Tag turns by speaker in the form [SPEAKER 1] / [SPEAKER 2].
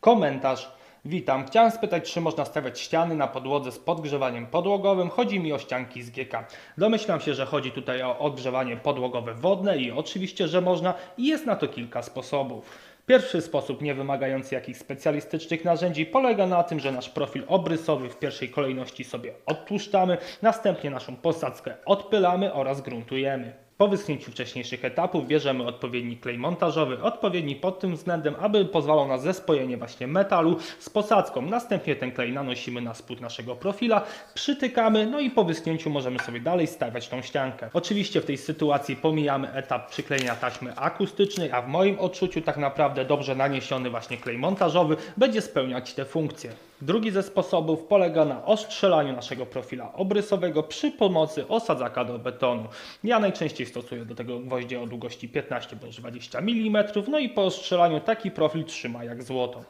[SPEAKER 1] Komentarz. Witam. Chciałem spytać, czy można stawiać ściany na podłodze z podgrzewaniem podłogowym. Chodzi mi o ścianki z GK. Domyślam się, że chodzi tutaj o odgrzewanie podłogowe wodne i oczywiście, że można jest na to kilka sposobów. Pierwszy sposób, nie wymagający jakichś specjalistycznych narzędzi, polega na tym, że nasz profil obrysowy w pierwszej kolejności sobie odtłuszczamy, następnie naszą posadzkę odpylamy oraz gruntujemy. Po wyschnięciu wcześniejszych etapów bierzemy odpowiedni klej montażowy, odpowiedni pod tym względem, aby pozwalał na zespojenie właśnie metalu z posadzką. Następnie ten klej nanosimy na spód naszego profila, przytykamy, no i po wyschnięciu możemy sobie dalej stawiać tą ściankę. Oczywiście w tej sytuacji pomijamy etap przyklejenia taśmy akustycznej, a w moim odczuciu tak naprawdę dobrze naniesiony właśnie klej montażowy będzie spełniać te funkcje. Drugi ze sposobów polega na ostrzelaniu naszego profila obrysowego przy pomocy osadzaka do betonu. Ja najczęściej stosuję do tego gwoździe o długości 15 bądź 20 mm, no i po ostrzelaniu taki profil trzyma jak złoto.